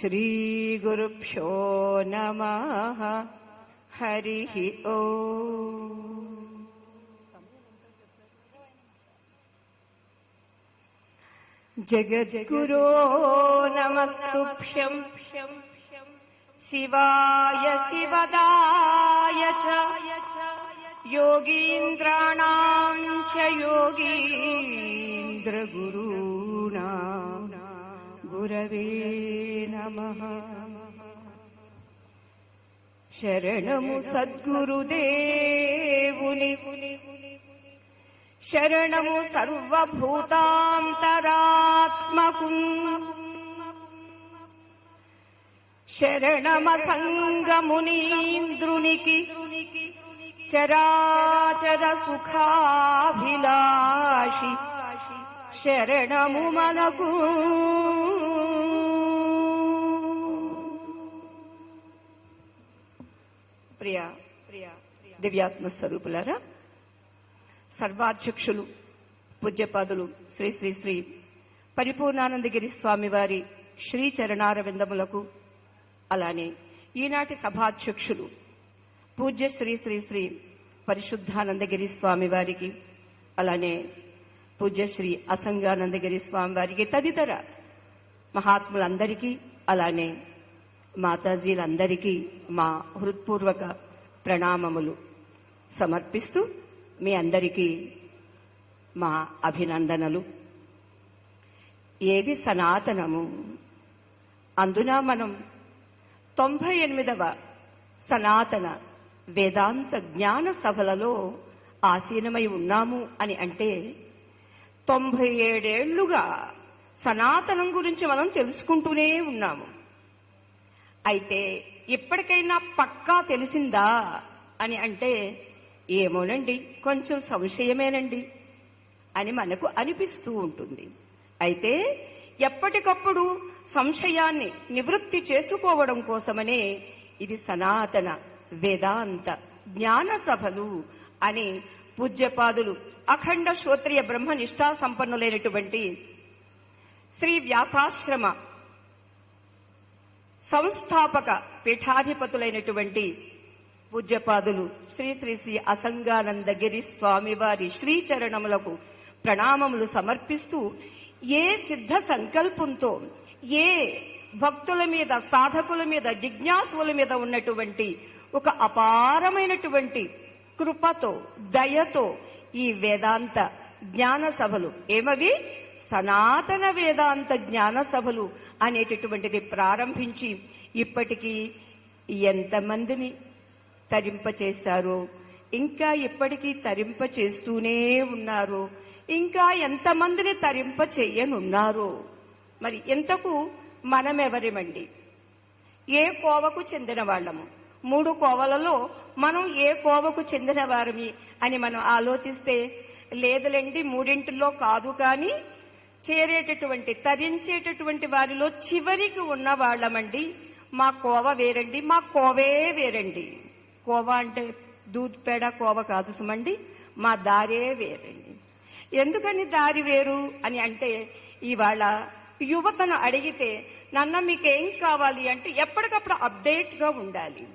श्रीगुरुभ्यो नमः। हरिः ओ। जगद्गुरो नमस्तुभ्यम् शिवाय शिवदाय च। योगीन्द्राणाम् च योगीन्द्रगुरूणा। गुरवे नमः। शरणमु सद्गुरुदेवुनि। शरणमु सर्वभूतान्तरात्मकुम् शरणमसङ्गमुनीन्द्रुनिकि। चराचरसुखाभिलाषि। शरणमु मनगू ప్రియ ప్రియ దివ్యాత్మ స్వరూపులారా సర్వాధ్యక్షులు పూజ్యపాదులు శ్రీ శ్రీ శ్రీ పరిపూర్ణానందగిరి స్వామివారి శ్రీ చరణారవిందములకు అలానే ఈనాటి సభాధ్యక్షులు పూజ్య శ్రీ శ్రీ శ్రీ పరిశుద్ధానందగిరి స్వామివారికి అలానే పూజ్య శ్రీ అసంగానందగిరి స్వామివారికి తదితర మహాత్ములందరికీ అలానే మాతాజీలందరికీ మా హృత్పూర్వక ప్రణామములు సమర్పిస్తూ మీ అందరికీ మా అభినందనలు. ఏది సనాతనము? అందున మనం తొంభై ఎనిమిదవ సనాతన వేదాంత జ్ఞాన సభలలో ఆసీనమై ఉన్నాము అని అంటే తొంభై ఏడేళ్ళుగా సనాతనం గురించి మనం తెలుసుకుంటూనే ఉన్నాము. అయితే ఇప్పటికైనా పక్కా తెలిసిందా అని అంటే ఏమోనండి కొంచెం సంశయమేనండి అని మనకు అనిపిస్తూ ఉంటుంది. అయితే ఎప్పటికప్పుడు సంశయాన్ని నివృత్తి చేసుకోవడం కోసమనే ఇది సనాతన వేదాంత జ్ఞాన సభలు అని పూజ్యపాదులు అఖండ శ్రోత్రియ బ్రహ్మ నిష్ఠా సంపన్నులైనటువంటి శ్రీ వ్యాసాశ్రమ సంస్థాపక పీఠాధిపతులైనటువంటి పూజ్యపాదులు శ్రీ శ్రీ శ్రీ అసంగానందగిరి స్వామివారి శ్రీచరణములకు ప్రణామములు సమర్పిస్తూ ఏ సిద్ధ సంకల్పంతో ఏ భక్తుల మీద సాధకుల మీద జిజ్ఞాసుల మీద ఉన్నటువంటి ఒక అపారమైనటువంటి కృపతో దయతో ఈ వేదాంత జ్ఞాన సభలు ఏమవి? సనాతన వేదాంత జ్ఞాన సభలు అనేటటువంటిది ప్రారంభించి ఇప్పటికీ ఎంతమందిని తరింపచేశారో ఇంకా ఇప్పటికీ తరింప చేస్తూనే ఉన్నారు ఇంకా ఎంతమందిని తరింప చేయనున్నారు మరి ఎంతకు మనమెవరిమండి? ఏ కోవకు చెందిన వాళ్ళము? మూడు కోవలలో మనం ఏ కోవకు చెందిన వారమి అని మనం ఆలోచిస్తే లేదులేండి మూడింటిలో కాదు కానీ చేరేటటువంటి తరించేటటువంటి వారిలో చివరికి ఉన్న వాళ్ళమండి మా కోవ వేరండి మా కోవే వేరండి. కోవ అంటే దూద్ పేడ కోవ కాదు సుమండి మా దారే వేరండి. ఎందుకని దారి వేరు అని అంటే ఇవాళ యువతను అడిగితే నన్న మీకేం కావాలి? అంటే ఎప్పటికప్పుడు అప్డేట్గా ఉండాలి.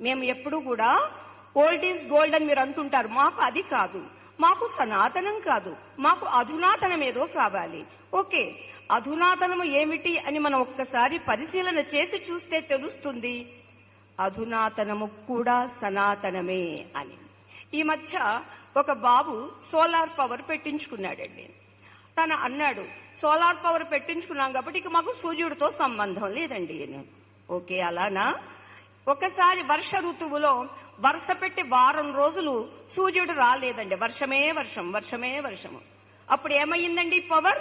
మేము ఎప్పుడు కూడా ఓల్డ్ ఈజ్ గోల్డ్ అని మీరు అంటుంటారు. మాకు అది కాదు. మాకు సనాతనం కాదు మాకు అధునాతనం ఏదో కావాలి. ఓకే అధునాతనము ఏమిటి అని మనం ఒక్కసారి పరిశీలన చేసి చూస్తే తెలుస్తుంది. అధునాతనము కూడా సనాతనమే అని. ఈ మధ్య ఒక బాబు సోలార్ పవర్ పెట్టించుకున్నాడండి. తన అన్నాడు సోలార్ పవర్ పెట్టించుకున్నాం కాబట్టి ఇక మాకు సూర్యుడితో సంబంధం లేదండి. ఓకే అలానా? ఒకసారి వర్ష ఋతువులో వరుస పెట్టి వారం రోజులు సూర్యుడు రాలేదండి. వర్షమే వర్షం వర్షమే వర్షము. అప్పుడు ఏమయ్యిందండి పవర్?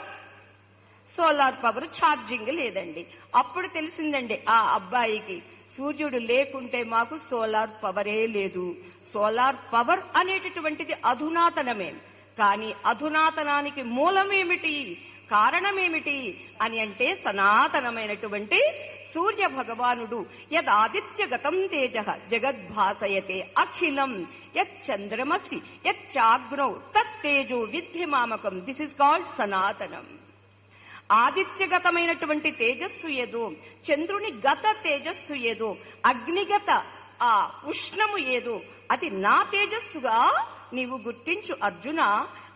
సోలార్ పవర్ ఛార్జింగ్ లేదండి. అప్పుడు తెలిసిందండి ఆ అబ్బాయికి సూర్యుడు లేకుంటే మాకు సోలార్ పవరే లేదు. సోలార్ పవర్ అనేటటువంటిది అధునాతనమే. కానీ అధునాతనానికి మూలమేమిటి? కారణమేమిటి? అని అంటే సనాతనమైనటువంటి సూర్య భగవానుడు యదాదిత్యగతం తేజ జగద్భాసయతే అఖిలం. యచ్చంద్రమసి యచ్చాగ్నౌ తత్తేజో విద్యమామకం దిస్ ఇస్ కాల్డ్ సనాతనం. ఆదిత్యగతమైనటువంటి తేజస్సు ఏదో చంద్రుని గత తేజస్సు ఏదో అగ్నిగత ఆ ఉష్ణము ఏదో అది నా తేజస్సుగా నీవు గుర్తించు అర్జున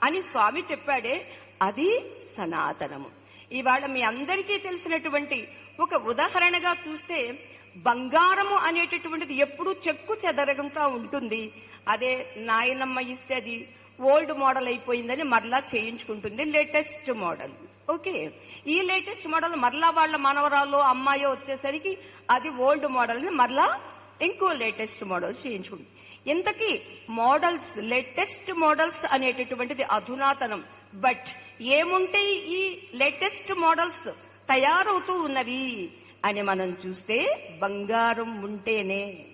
అని స్వామి చెప్పాడే అది సనాతనము. ఇవాళ మీ అందరికీ తెలిసినటువంటి ఒక ఉదాహరణగా చూస్తే బంగారము అనేటటువంటిది ఎప్పుడూ చెక్కు చెదరకుండా ఉంటుంది. అదే నాయనమ్మ ఇస్తే అది ఓల్డ్ మోడల్ అయిపోయిందని మరలా చేయించుకుంటుంది. Latest model. ఓకే? ఈ లేటెస్ట్ మోడల్ మరలా వాళ్ళ మనవరాలు అమ్మాయో వచ్చేసరికి అది ఓల్డ్ మోడల్ని మరలా ఇంకో లేటెస్ట్ మోడల్ చేయించుకుంటుంది. ఇంతకీ మోడల్స్ లేటెస్ట్ మోడల్స్ అనేటటువంటిది అధునాతనం. బట్ ఏముంటే ఈ లేటెస్ట్ మోడల్స్? తయారవుతూ ఉన్నవి అని మనం చూస్తే బంగారం ఉంటేనే.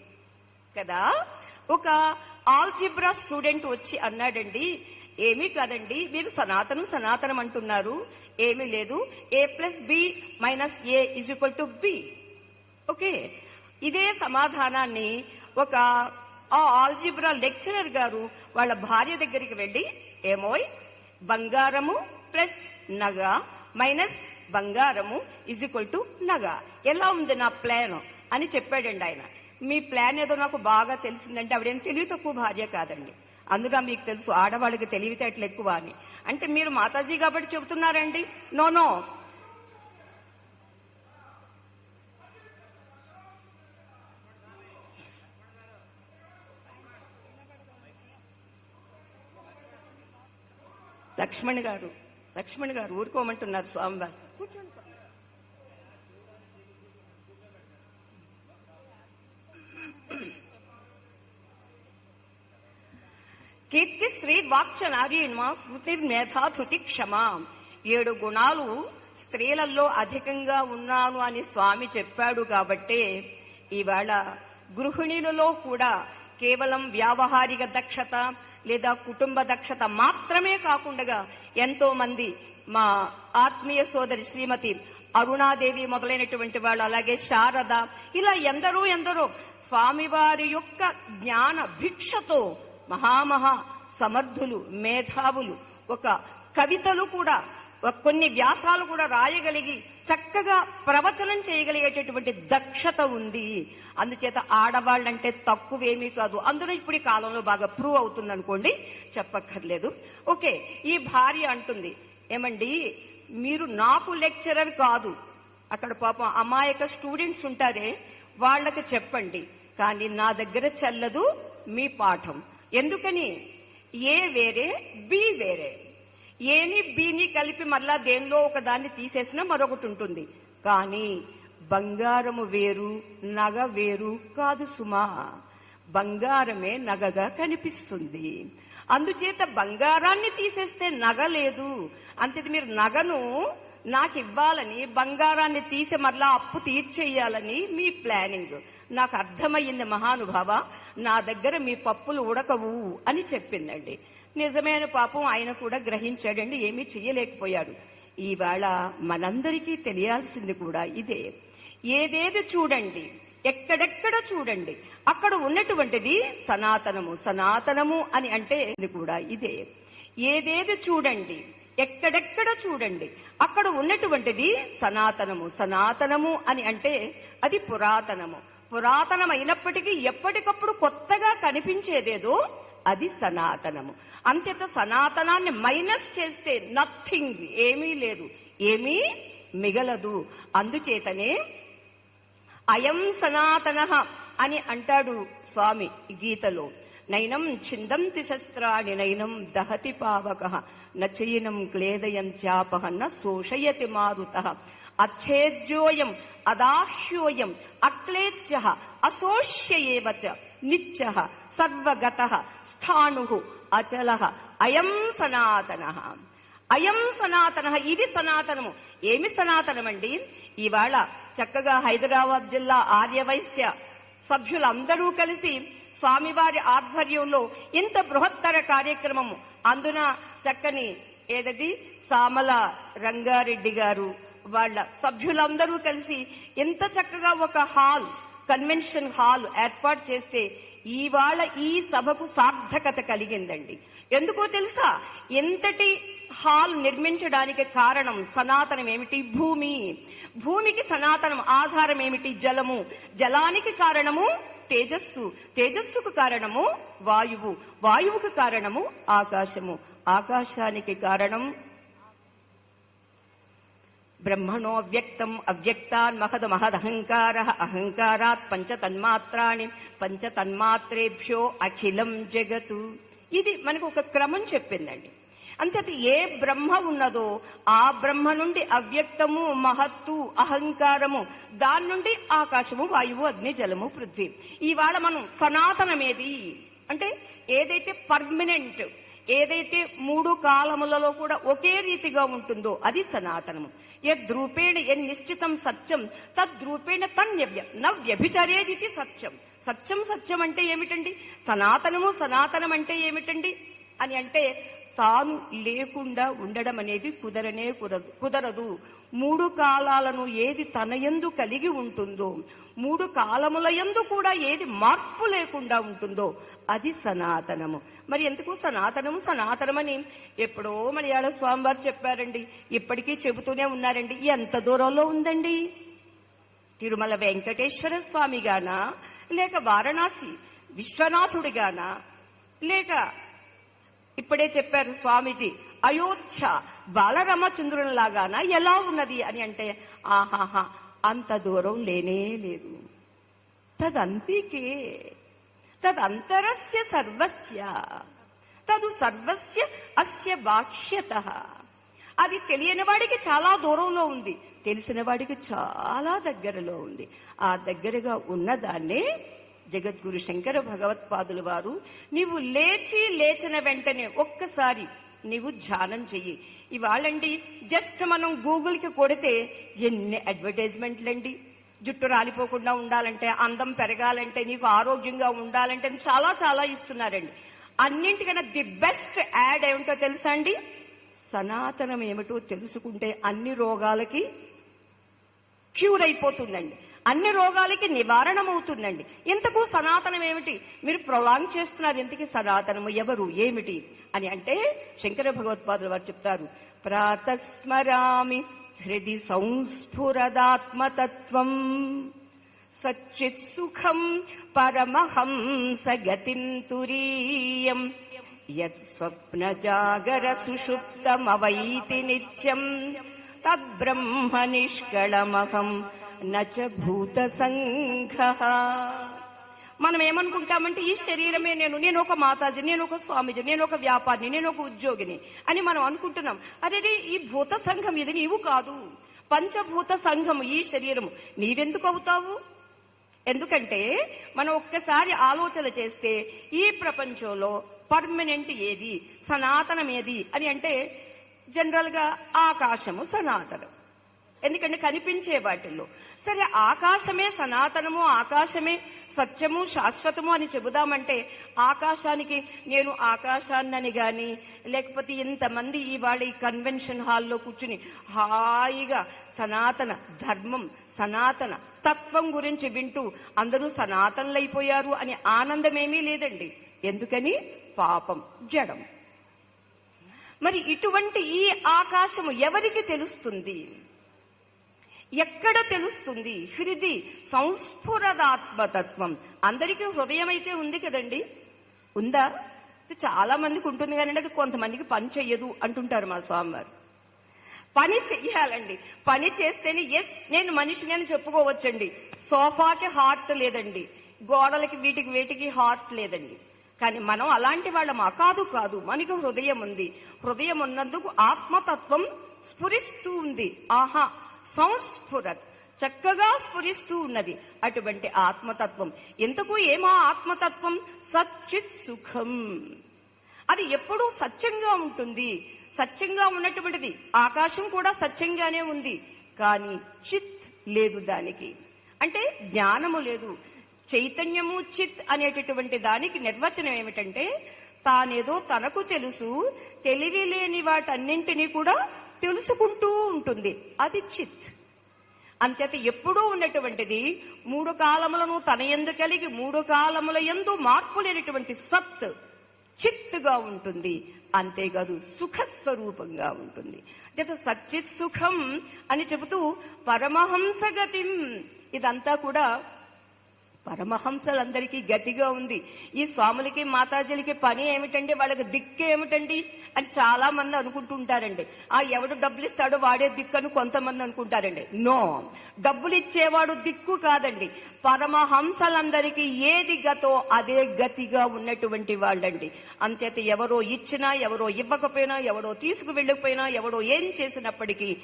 కదా? ఒక ఆల్జిబ్రా స్టూడెంట్ వచ్చి అన్నాడండి ఏమీ కాదండి మీరు సనాతనం సనాతనం అంటున్నారు. ఏమీ లేదు. A plus B minus A is equal to B. Okay? ఇదే సమాధానాన్ని ఒక ఆ ఆల్జిబ్రా లెక్చరర్ గారు వాళ్ళ భార్య దగ్గరికి వెళ్ళి ఏమోయ్ బంగారము ప్లస్ నగ మైనస్ బంగారము ఇజ్ ఈక్వల్ టు నగ. ఎలా ఉంది నా ప్లాన్ అని చెప్పాడండి ఆయన. మీ ప్లాన్ ఏదో నాకు బాగా తెలిసిందంటే ఆవిడేం తెలివి తక్కువ భార్య కాదండి. అందులో మీకు తెలుసు ఆడవాళ్ళకి తెలివితేటలు ఎక్కువ అని. అంటే మీరు మాతాజీ కాబట్టి చెబుతున్నారండి? నో నో లక్ష్మణ్ గారు లక్ష్మణ్ గారు ఊరుకోమంటున్నారు స్వామివారు కూర్చోండి స్వామి. కీర్తి స్త్రీ వాక్చ నారీణ్మ స్మృతి మేధా ధృతి క్షమ ఏడు గుణాలు స్త్రీలలో అధికంగా ఉన్నాను అని స్వామి చెప్పాడు కాబట్టే ఇవాళ గృహిణులలో కూడా కేవలం వ్యావహారిక దక్షత లేదా కుటుంబ దక్షత మాత్రమే కాకుండా ఎంతో మంది మా ఆత్మీయ సోదరి శ్రీమతి అరుణాదేవి మొదలైనటువంటి వాళ్ళు అలాగే శారద ఇలా ఎందరో ఎందరో స్వామివారి యొక్క జ్ఞాన భిక్షతో మహామహా సమర్థులు మేధావులు ఒక కవితలు కూడా కొన్ని వ్యాసాలు కూడా రాయగలిగి చక్కగా ప్రవచనం చేయగలిగేటటువంటి దక్షత ఉంది. అందుచేత ఆడవాళ్ళంటే తక్కువేమీ కాదు. అందులో ఇప్పుడు ఈ కాలంలో బాగా ప్రూవ్ అవుతుంది అనుకోండి చెప్పక్కర్లేదు. ఓకే ఈ భార్య అంటుంది ఏమండి మీరు నాకు లెక్చరర్ కాదు. అక్కడ పాపం అమాయక స్టూడెంట్స్ ఉంటారే వాళ్ళకి చెప్పండి. కానీ నా దగ్గర చెల్లదు మీ పాఠం. ఎందుకని? ఏ వేరే బి వేరే. ఏని బీని కలిపి మళ్ళా దేనిలో ఒక దాన్ని తీసేసినా మరొకటి ఉంటుంది. కానీ బంగారము వేరు నగ వేరు కాదు సుమా. బంగారమే నగగా కనిపిస్తుంది. అందుచేత బంగారాన్ని తీసేస్తే నగ లేదు. అంచేత మీరు నగను నాకు ఇవ్వాలని బంగారాన్ని తీసి మరలా అప్పు తీర్చేయాలని మీ ప్లానింగ్. నాకు అర్థమయ్యింది మహానుభావ. నా దగ్గర మీ పప్పులు ఉడకవు అని చెప్పిందండి. నిజమైన పాపం ఆయన కూడా గ్రహించాడండి ఏమీ చెయ్యలేకపోయాడు. ఇవాళ మనందరికీ తెలియాల్సింది కూడా ఇదే. ఏదేది చూడండి ఎక్కడెక్కడ చూడండి అక్కడ ఉన్నటువంటిది సనాతనము సనాతనము అని అంటే ఇది కూడా ఇదే. ఏదేది చూడండి ఎక్కడెక్కడ చూడండి అక్కడ ఉన్నటువంటిది సనాతనము సనాతనము అని అంటే అది పురాతనము. పురాతనమైనప్పటికీ ఎప్పటికప్పుడు కొత్తగా కనిపించేదేదో అది సనాతనము. అంచేత సనాతనాన్ని మైనస్ చేస్తే నథింగ్ ఏమీ లేదు. ఏమీ మిగలదు. అందుచేతనే అయం సనాతన అని అంటాడు స్వామి గీతలో. నైనం చిందంతి శస్త్రాణి నైనం దహతి పావక. నచయనం క్లేదయం చాపహ న శోషయతి మారుత. అచ్ఛేద్యోయం అదాహ్యోయం అక్లేచ్య అశోష్య నిత్య సర్వగత స్థాణు అచల అయం సనాతన. అయం సనాతన ఇది సనాతనము. ఏమి సనాతనమండి? ఇవాళ చక్కగా హైదరాబాద్ జిల్లా ఆర్యవైశ్య సభ్యులందరూ కలిసి స్వామివారి ఆధ్వర్యంలో ఇంత బృహత్తర కార్యక్రమము. అందున చక్కని ఏదది? సామల రంగారెడ్డి గారు వాళ్ళ సభ్యులందరూ కలిసి ఇంత చక్కగా ఒక హాల్ కన్వెన్షన్ హాల్ ఏర్పాటు చేస్తే ఇవాళ ఈ సభకు సార్థకత కలిగిందండి. ఎందుకో తెలుసా? ఎంతటి హాల్ నిర్మించడానికి కారణం సనాతనం ఏమిటి? భూమి. భూమికి సనాతనం ఆధారం ఏమిటి? జలము. జలానికి కారణము తేజస్సు. తేజస్సుకు కారణము వాయువు. వాయువుకు కారణము ఆకాశము. ఆకాశానికి కారణం బ్రహ్మణో వ్యక్తం అవ్యక్తాన్ మహద మహదహంకార అహంకారాత్ పంచ తన్మాత్రేభ్యో అఖిలం జగతు. ఇది మనకు ఒక క్రమం చెప్పిందండి. అంచేత ఏ బ్రహ్మ ఉన్నదో ఆ బ్రహ్మ నుండి అవ్యక్తము మహత్తు అహంకారము దాని నుండి ఆకాశము వాయువు అగ్ని జలము పృథ్వీ. ఇవాళ మనం సనాతనమేది? అంటే ఏదైతే పర్మనెంట్ ఏదైతే మూడు కాలములలో కూడా ఒకే రీతిగా ఉంటుందో అది సనాతనము. యద్రూపేణ ఎన్ నిశ్చితం సత్యం తద్రూపేణ తన్యవ్య నవ్యభిచరేదితి సత్యం. సత్యం సత్యం అంటే ఏమిటండి? సనాతనము సనాతనం అంటే ఏమిటండి? అని అంటే తాను లేకుండా ఉండడం అనేది కుదరనే కుదరదు కుదరదు. మూడు కాలాలను ఏది తనయందు కలిగి ఉంటుందో మూడు కాలములయందు కూడా ఏది మార్పు లేకుండా ఉంటుందో అది సనాతనము. మరి ఎందుకు సనాతనము? సనాతనమని ఎప్పుడో మలయాళ స్వామివారు చెప్పారండి. ఇప్పటికీ చెబుతూనే ఉన్నారండి. ఎంత దూరంలో ఉందండి? తిరుమల వెంకటేశ్వర స్వామి గానా లేక వారణాసి విశ్వనాథుడిగానా? లేక ఇప్పుడే చెప్పారు స్వామీజీ అయోధ్య బాలరామచంద్రునిలాగానా? ఎలా ఉన్నది అని అంటే ఆహాహా అంత దూరం లేనే లేదు. తదంతికే తదంతరస్య సర్వస్య తదు సర్వస్య అస్య బాక్ష్యత అది తెలియని వాడికి చాలా దూరంలో ఉంది తెలిసిన వాడికి చాలా దగ్గరలో ఉంది. ఆ దగ్గరగా ఉన్నదాన్నే జగద్గురు శంకర భగవత్పాదులు వారు నీవు లేచి లేచిన వెంటనే ఒక్కసారి నీవు ధ్యానం చెయ్యి. ఇవాళండి జస్ట్ మనం గూగుల్కి కొడితే ఎన్ని అడ్వర్టైజ్మెంట్లండి. జుట్టు రాలిపోకుండా ఉండాలంటే అందం పెరగాలంటే నీకు ఆరోగ్యంగా ఉండాలంటే అని చాలా చాలా ఇస్తున్నారండి. అన్నింటికన్నా ది బెస్ట్ యాడ్ ఏమిటో తెలుసా అండి? సనాతనం ఏమిటో తెలుసుకుంటే అన్ని రోగాలకి క్యూర్ అయిపోతుందండి. అన్ని రోగాలకి నివారణమవుతుందండి. ఇంతకు సనాతనం ఏమిటి మీరు ప్రొలాంగ్ చేస్తున్నారు ఇంతకి సనాతనము ఎవరు ఏమిటి? అని అంటే శంకర భగవత్పాదులు వారు చెప్తారు ప్రాతస్మరామి హృది సంస్ఫురదాత్మతత్వం సచ్చిత్ సుఖం పరమహంస గతిం తురీయం యత్ స్వప్న జాగర సుషుప్తమవైతి నిత్యం తద్బ్రహ్మ నిష్కళమహం నచ భూత సంఘ మనం ఏమనుకుంటామంటే ఈ శరీరమే నేను నేను ఒక మాతాజీ నేను ఒక స్వామీజీ నేను ఒక వ్యాపారిని నేను ఒక ఉద్యోగిని అని మనం అనుకుంటున్నాం. అదే ఈ భూత సంఘం ఇది నీవు కాదు. పంచభూత సంఘము ఈ శరీరము. నీవెందుకు అవుతావు? ఎందుకంటే మనం ఒక్కసారి ఆలోచన చేస్తే ఈ ప్రపంచంలో పర్మనెంట్ ఏది? సనాతనం ఏది అని అంటే జనరల్గా ఆకాశము సనాతనం. ఎందుకంటే కనిపించే వాటిల్లో. సరే ఆకాశమే సనాతనము ఆకాశమే సత్యము శాశ్వతము అని చెబుదామంటే ఆకాశానికి నేను ఆకాశాన్నని గాని లేకపోతే ఇంతమంది ఇవాళ ఈ కన్వెన్షన్ హాల్లో కూర్చుని హాయిగా సనాతన ధర్మం సనాతన తత్వం గురించి వింటూ అందరూ సనాతనలైపోయారు అని ఆనందమేమీ లేదండి. ఎందుకని? పాపం జడం. మరి ఇటువంటి ఈ ఆకాశము ఎవరికి తెలుస్తుంది? ఎక్కడ తెలుస్తుంది? హృది సంస్ఫురదాత్మతత్వం. అందరికీ హృదయం అయితే ఉంది కదండి? ఉందా? చాలా మందికి ఉంటుంది కానీ అది కొంతమందికి పని చెయ్యదు అంటుంటారు మా స్వామివారు. పని చెయ్యాలండి. పని చేస్తేనే ఎస్ నేను మనిషిని అని చెప్పుకోవచ్చండి. సోఫాకి హార్ట్ లేదండి. గోడలకి వీటికి వీటికి హార్ట్ లేదండి. కానీ మనం అలాంటి వాళ్ళమా కాదు కాదు మనకు హృదయం ఉంది. హృదయం ఉన్నందుకు ఆత్మతత్వం స్ఫురిస్తూ ఉంది. ఆహా సంస్ఫురత్. చక్కగా స్ఫురిస్తూ ఉన్నది అటువంటి ఆత్మతత్వం. ఎందుకు ఏమా ఆత్మతత్వం? సచ్చిత్ సుఖం. అది ఎప్పుడూ సత్యంగా ఉంటుంది. సత్యంగా ఉన్నటువంటిది. ఆకాశం కూడా సత్యంగానే ఉంది. కానీ చిత్ లేదు దానికి. అంటే జ్ఞానము లేదు. చైతన్యము చిత్ అనేటటువంటి దానికి నిర్వచనం ఏమిటంటే తానేదో తనకు తెలుసు తెలివి లేని వాటన్నింటినీ కూడా తెలుసుకుంటూ ఉంటుంది. అది చిత్. అంచేత ఎప్పుడూ ఉన్నటువంటిది మూడు కాలములను తన ఎందు కలిగి మూడు కాలముల ఎందు మార్పు లేనటువంటి సత్ చిత్తుగా ఉంటుంది. అంతేకాదు సుఖ స్వరూపంగా ఉంటుంది. అంచేత సచ్చిత్ సుఖం అని చెబుతూ పరమహంసగతిం. ఇదంతా కూడా పరమహంసలందరికీ గతిగా ఉంది. ఈ స్వాములకి మాతాజీలకి పని ఏమిటండి? వాళ్ళకి దిక్కు ఏమిటండి? అని చాలా మంది అనుకుంటుంటారండి. ఆ ఎవడు డబ్బులు ఇస్తాడో వాడే దిక్కు అని కొంతమంది అనుకుంటారండి. నో. డబ్బులు ఇచ్చేవాడు దిక్కు కాదండి. పరమహంసలందరికీ ఏది గతో అదే గతిగా ఉన్నటువంటి వాళ్ళండి. అంచేత ఎవరో ఇచ్చినా ఎవరో ఇవ్వకపోయినా ఎవడో తీసుకు వెళ్ళకపోయినా ఎవడో ఏం చేసినప్పటికీ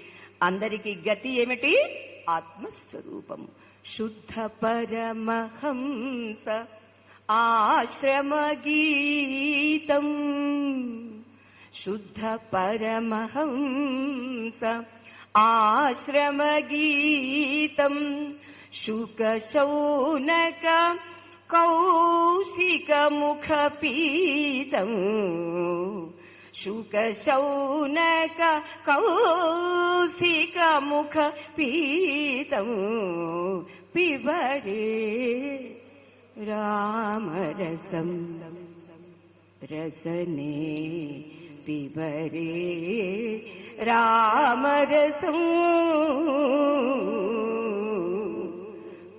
అందరికీ గతి ఏమిటి? ఆత్మస్వరూపము. शुद्धपरमहंस आश्रमगीतम् शुद्धपरमहंस आश्रमगीतम् शुकशोनकौशिकमुख पीतम् शुकशौनक कौसी कामुख पिबरे रामरसम् रसने पिबरे रामरसम्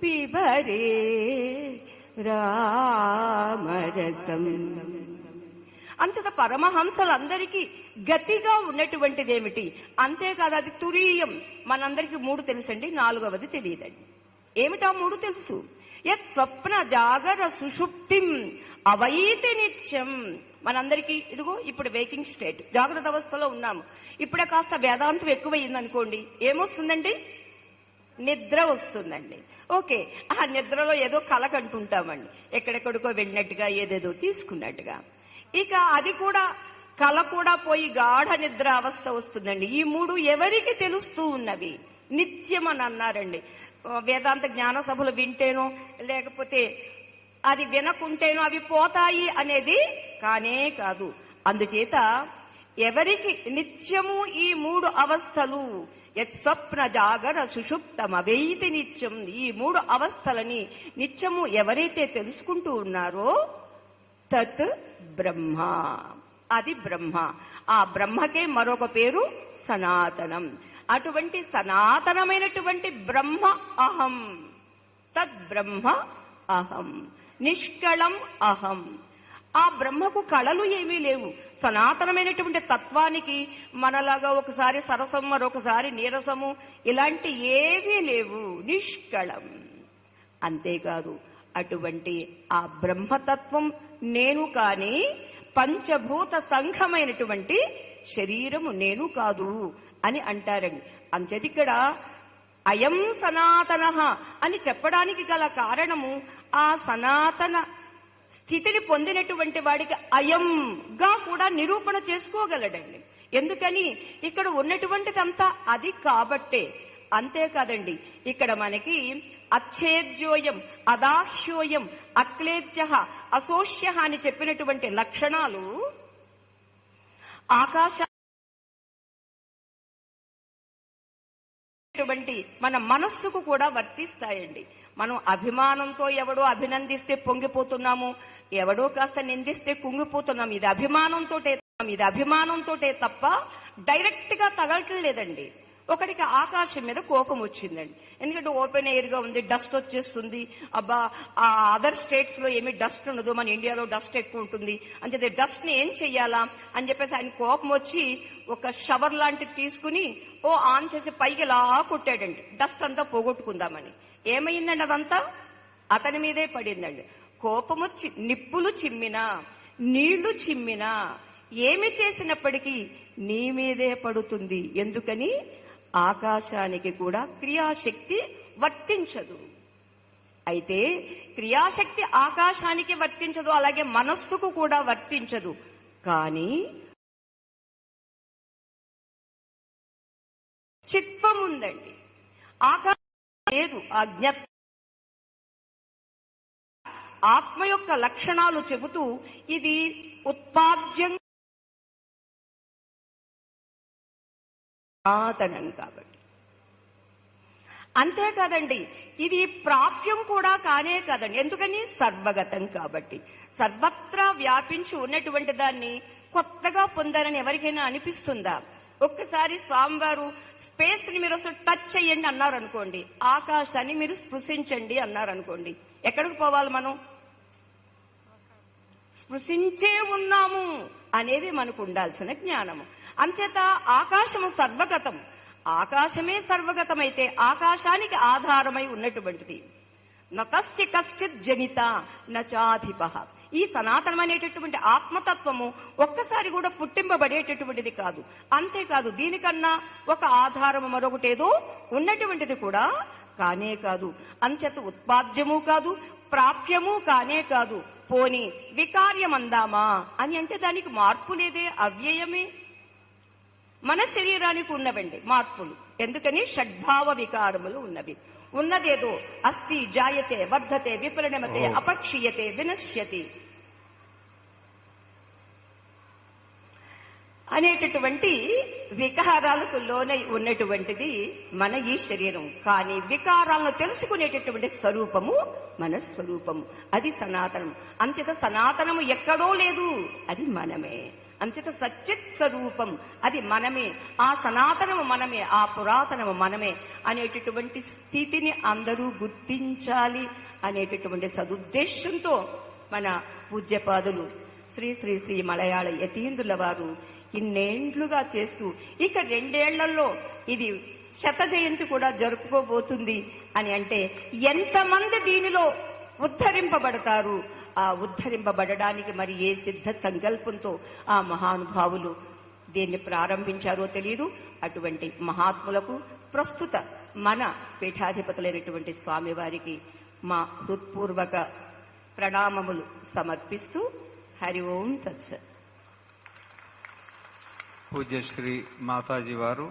पिबरे रामरसम् అంతట పరమహంసలందరికీ గతిగా ఉన్నటువంటిది ఏమిటి అంతేకాదు అది తురీయం. మనందరికీ మూడు తెలుసండి నాలుగవది తెలియదండి. ఏమిటా మూడు తెలుసు? యత్ స్వప్న జాగర సుషుప్తిం అవైతి నిత్యం. మనందరికీ ఇదిగో ఇప్పుడు వేకింగ్ స్టేట్. జాగ్రత్త అవస్థలో ఉన్నాము. ఇప్పుడే కాస్త వేదాంతం ఎక్కువయ్యింది అనుకోండి ఏమొస్తుందండి? నిద్ర వస్తుందండి. ఓకే ఆ నిద్రలో ఏదో కల కంటుంటామండి ఎక్కడెక్కడికో వెళ్ళినట్టుగా ఏదేదో తీసుకున్నట్టుగా. ఇక అది కూడా కల కూడా పోయి గాఢ నిద్ర అవస్థ వస్తుందండి. ఈ మూడు ఎవరికి తెలుస్తూ ఉన్నవి? నిత్యం అని అన్నారండి. వేదాంత జ్ఞాన సభలు వింటేనో లేకపోతే అది వినకుంటేనో అవి పోతాయి అనేది కానే కాదు. అందుచేత ఎవరికి నిత్యము ఈ మూడు అవస్థలు? యత్ స్వప్న జాగర సుషుప్తమవైతి నిత్యం. ఈ మూడు అవస్థలని నిత్యము ఎవరైతే తెలుసుకుంటూ ఉన్నారో తత్ బ్రహ్మ. అది బ్రహ్మ. ఆ బ్రహ్మకే మరొక పేరు సనాతనం. అటువంటి సనాతనమైనటువంటి బ్రహ్మ అహం. తద్ బ్రహ్మ అహం. నిష్కళం అహం. ఆ బ్రహ్మకు కళలు ఏమీ లేవు. సనాతనమైనటువంటి తత్వానికి మనలాగా ఒకసారి సరసం మరొకసారి నీరసము ఇలాంటి ఏవీ లేవు. నిష్కళం. అంతేకాదు అటువంటి ఆ బ్రహ్మతత్వం నేను కాని పంచభూత సంఘమైనటువంటి శరీరము నేను కాదు అని అంటారండి. అంచేది ఇక్కడ అయం సనాతన అని చెప్పడానికి గల కారణము ఆ సనాతన స్థితిని పొందినటువంటి వాడికి అయంగా కూడా నిరూపణ చేసుకోగలడండి. ఎందుకని? ఇక్కడ ఉన్నటువంటిదంతా అది కాబట్టే. అంతేకాదండి ఇక్కడ మనకి అచ్ఛేద్యోయం అదాహ్యోయం అక్లేద్య అసోష్య అని చెప్పినటువంటి లక్షణాలు ఆకాశ మన మనస్సుకు కూడా వర్తిస్తాయండి. మనం అభిమానంతో ఎవడో అభినందిస్తే పొంగిపోతున్నాము ఎవడో కాస్త నిందిస్తే కుంగిపోతున్నాం ఇది అభిమానంతో ఇది అభిమానంతోటే తప్ప డైరెక్ట్గా తగలట్లేదండి. ఒకడికి ఆకాశం మీద కోపం వచ్చిందండి. ఎందుకంటే ఓపెన్ ఎయిర్గా ఉంది డస్ట్ వచ్చేస్తుంది. అబ్బా ఆ అదర్ స్టేట్స్లో డస్ట్ ఉండదు మన ఇండియాలో డస్ట్ ఎక్కువ ఉంటుంది. అంటే డస్ట్ని ఏం చెయ్యాలా? అని చెప్పేసి ఆయన కోపం వచ్చి ఒక షవర్ లాంటిది తీసుకుని ఓ ఆన్ చేసి పైకి ఇలా కొట్టాడండి. డస్ట్ అంతా పోగొట్టుకుందామని. ఏమైందండి అదంతా? అతని మీదే పడిందండి. కోపము వచ్చి నిప్పులు చిమ్మినా నీళ్ళు చిమ్మినా ఏమి చేసినప్పటికీ నీ మీదే పడుతుంది. ఎందుకని? ఆకాశానికి కూడా క్రియాశక్తి వర్తించదు. అయితే క్రియాశక్తి ఆకాశానికి వర్తించదు అలాగే మనస్సుకు కూడా వర్తించదు. కానీ చిత్వం ఉందండి. ఆకాశం లేదు అజ్ఞ ఆత్మ యొక్క లక్షణాలు చెబుతూ ఇది ఉత్పాద్యం సనాతనం కాబట్టి. అంతేకాదండి ఇది ప్రాప్యం కూడా కానే కాదండి. ఎందుకని? సర్వగతం కాబట్టి. సర్వత్రా వ్యాపించి ఉన్నటువంటి దాన్ని కొత్తగా పొందారని ఎవరికైనా అనిపిస్తుందా? ఒక్కసారి స్వామివారు స్పేస్ని మీరు అసలు టచ్ చేయండి అన్నారు అనుకోండి ఆకాశాన్ని మీరు స్పృశించండి అన్నారు అనుకోండి ఎక్కడికి పోవాలి మనం? స్పృశించే ఉన్నాము అనేది మనకు ఉండాల్సిన జ్ఞానము. అంచేత ఆకాశము సర్వగతం ఆకాశమే సర్వగతమైతే ఆకాశానికి ఆధారమై ఉన్నటువంటిది. నతస్య కశ్చిత్ జనిత నచాధిప ఈ సనాతనమైనటువంటి ఆత్మతత్వము ఒక్కసారి కూడా పుట్టింపబడేటటువంటిది కాదు. అంతేకాదు దీనికన్నా ఒక ఆధారము మరొకటేదో ఉన్నటువంటిది కూడా కానే కాదు. అంచేత ఉత్పాద్యము కాదు ప్రాప్యము కానే కాదు. పోని వికార్యమందామా అని అంటే దానికి మార్పు లేదే అవ్యయమే. మన శరీరానికి ఉన్నవండి మార్పులు. ఎందుకని? షడ్భావ వికారములు ఉన్నవి. ఉన్నదేదో అస్థి జాయతే వర్ధతే విపరిణమతే. అపక్షీయతే వినశ్యతి. అనేటటువంటి వికారాలకు లోనై ఉన్నటువంటిది మన ఈ శరీరం. కానీ వికారాలను తెలుసుకునేటటువంటి స్వరూపము మన స్వరూపము. అది సనాతనం. అంచేత సనాతనము ఎక్కడో లేదు. అది మనమే. అంచేత సచ్చిత్ స్వరూపం. అది మనమే. ఆ సనాతనము మనమే ఆ పురాతనము మనమే అనేటటువంటి స్థితిని అందరూ గుర్తించాలి అనేటటువంటి సదుద్దేశంతో మన పూజ్యపాదులు శ్రీ శ్రీ శ్రీ మలయాళ యతీంద్రుల వారు ఇన్నేండ్లుగా చేస్తూ ఇక రెండేళ్ళలో ఇది శత జయంతి కూడా జరుపుకోబోతుంది అని అంటే ఎంతమంది దీనిలో ఉద్ధరింపబడతారు? ఆ ఉద్ధరింపబడడానికి మరి ఏ సిద్ధ సంకల్పంతో ఆ మహానుభావులు దీన్ని ప్రారంభించారో తెలియదు అటువంటి మహాత్ములకు ప్రస్తుత మన పీఠాధిపతులైనటువంటి స్వామివారికి మా హృత్పూర్వక ప్రణామములు సమర్పిస్తూ హరి ఓం తత్సత్ పూజ్యశ్రీ మాతాజీ వారు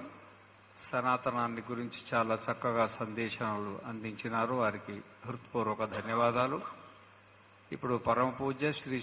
సనాతనాన్ని గురించి చాలా చక్కగా సందేశాలు అందించినారు. వారికి హృత్పూర్వక ధన్యవాదాలు. ఇప్పుడు పరమ పూజ్య శ్రీ